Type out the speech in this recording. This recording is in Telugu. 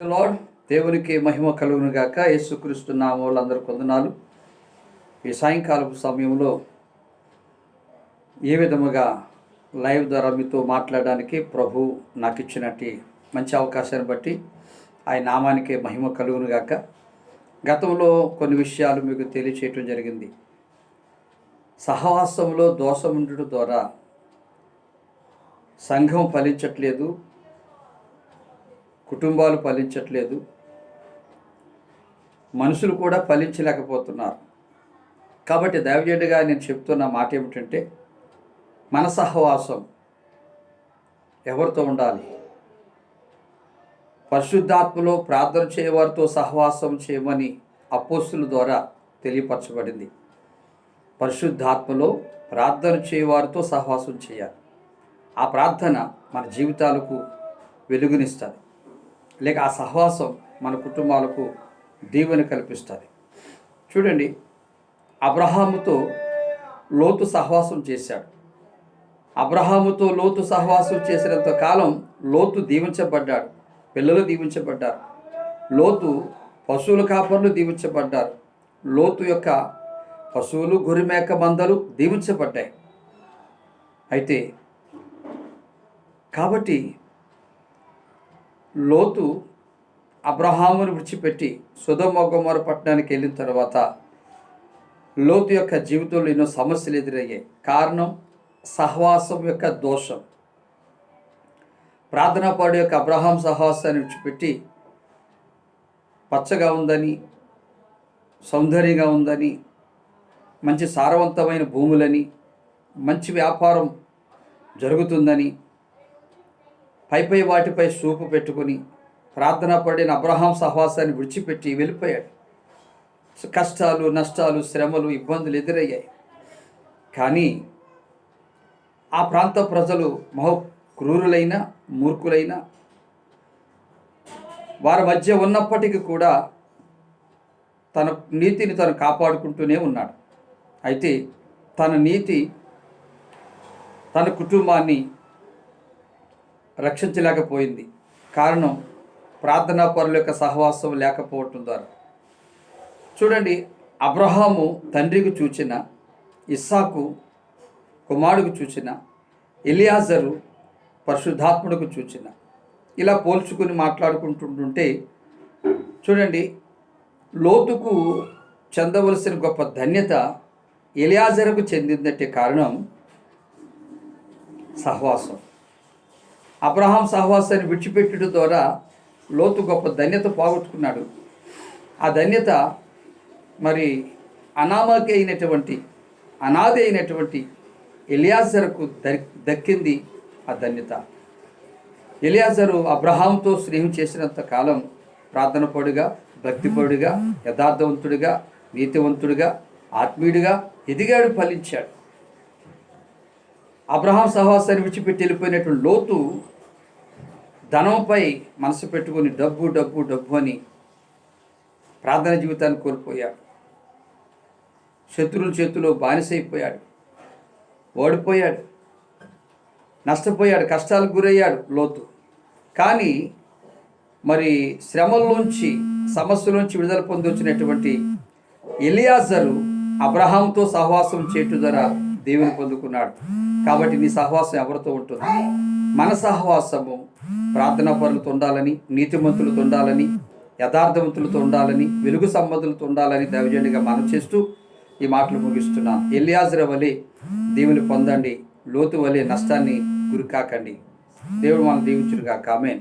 లార్డ్ దేవునికి మహిమ కలుగును గాక. యేసుక్రీస్తు నామములు అందరు కొందనాలు ఈ సాయంకాలపు సమయంలో ఏ విధముగా లైవ్ ద్వారా మీతో మాట్లాడడానికి ప్రభు నాకు ఇచ్చినట్టు మంచి అవకాశాన్ని బట్టి ఆయన నామానికి మహిమ కలుగును గాక. గతంలో కొన్ని విషయాలు మీకు తెలియచేయటం జరిగింది. సహవాసంలో దోషం ద్వారా సంఘం ఫలించట్లేదు. కుటుంబాలు ఫలించట్లేదు. మనుషులు కూడా ఫలించలేకపోతున్నారు. కాబట్టి దైవజనుడిగా నేను చెప్తున్న మాట ఏమిటంటే మన సహవాసం ఎవరితో ఉండాలి? పరిశుద్ధాత్మలో ప్రార్థన చేయవారితో సహవాసం చేయమని అపోస్తుల ద్వారా తెలియపరచబడింది. పరిశుద్ధాత్మలో ప్రార్థన చేయవారితో సహవాసం చేయాలి. ఆ ప్రార్థన మన జీవితాలకు వెలుగునిస్తుంది. లేక ఆ సహవాసం మన కుటుంబాలకు దీవెన కల్పిస్తుంది. చూడండి అబ్రహాముతో లోతు సహవాసం చేశాడు. అబ్రహాముతో లోతు సహవాసం చేసినంత కాలం లోతు దీవించబడ్డాడు. పిల్లలు దీవించబడ్డారు. లోతు పశువుల కాపర్లు దీవించబడ్డారు. లోతు యొక్క పశువులు గొరిమేక మందలు దీవించబడ్డాయి. అయితే కాబట్టి లోతు అబ్రహామును విడిచిపెట్టి సుధమొగమర పట్టణానికి వెళ్ళిన తర్వాత లోతు యొక్క జీవితంలో ఎన్నో సమస్యలు ఎదురయ్యాయి. కారణం సహవాసం యొక్క దోషం. ప్రార్థనాపాడు యొక్క అబ్రహాం సహవాసాన్ని విడిచిపెట్టి పచ్చగా ఉందని సౌందర్యంగా ఉందని మంచి సారవంతమైన భూములని మంచి వ్యాపారం జరుగుతుందని పైపై వాటిపై సూపు పెట్టుకొని ప్రార్థన పడిన అబ్రహాం సహవాసాన్ని విడిచిపెట్టి వెళ్ళిపోయాడు. కష్టాలు నష్టాలు శ్రమలు ఇబ్బందులు ఎదురయ్యాయి. కానీ ఆ ప్రాంత ప్రజలు మహో క్రూరులైన మూర్ఖులైన వారి మధ్య ఉన్నప్పటికీ కూడా తన నీతిని తను కాపాడుకుంటూనే ఉన్నాడు. అయితే తన నీతి తన కుటుంబాన్ని రక్షించలేకపోయింది. కారణం ప్రార్థనా పరుల యొక్క సహవాసం లేకపోవటం ద్వారా. చూడండి అబ్రహాము తండ్రికి చూచిన ఇస్సాకు కుమారుడికి చూచిన ఎలియాజరు పరిశుద్ధాత్ముడికి చూచిన. ఇలా పోల్చుకుని మాట్లాడుకుంటుంటుంటే చూడండి లోతుకు చెందవలసిన గొప్ప ధన్యత ఎలియాజరుకు చెందిందంటే కారణం సహవాసం. అబ్రహాం సహవాసాన్ని విడిచిపెట్టడం ద్వారా లోతు గొప్ప ధన్యత పోగొట్టుకున్నాడు. ఆ ధన్యత మరి అనామకి అయినటువంటి అనాది అయినటువంటి ఎలియాజరుకు దక్కింది ఆ ధన్యత. ఎలియాజరు అబ్రహాంతో స్నేహం చేసినంత కాలం ప్రార్థనపడుగా భక్తిపరుడుగా యథార్థవంతుడిగా నీతివంతుడిగా ఆత్మీయుడిగా ఎదిగాడు ఫలించాడు. అబ్రహాం సహవాసాన్ని విడిచిపెట్టి వెళ్ళిపోయినటువంటి లోతు ధనంపై మనసు పెట్టుకొని డబ్బు డబ్బు డబ్బు అని ప్రార్థన జీవితాన్ని కోల్పోయాడు. శత్రువుల చేతిలో బానిసైపోయాడు. ఓడిపోయాడు. నష్టపోయాడు. కష్టాలకు గురయ్యాడు లోతు. కానీ మరి శ్రమల్లోంచి సమస్యలోంచి విడుదల పొందొచ్చినటువంటి ఎలియాజరు అబ్రహాంతో సహవాసం చేయటం ద్వారా దేవుని పొందుకున్నాడు. కాబట్టి నీ సహవాసం ఎవరితో ఉంటుంది? మన సహవాసము ప్రార్థనా పరులతో ఉండాలని నీతిమంతులతో ఉండాలని యథార్థవంతులతో ఉండాలని వెలుగు సంబంధులతో ఉండాలని దైవజనుడిగా మనం చేస్తూ ఈ మాటలు ముగిస్తున్నాను ఎలియాజర వలె దేవుని పొందండి. లోతు వలె నష్టాన్ని గురికాకండి. దేవుడు మనం దీవించుడుగా కామెన్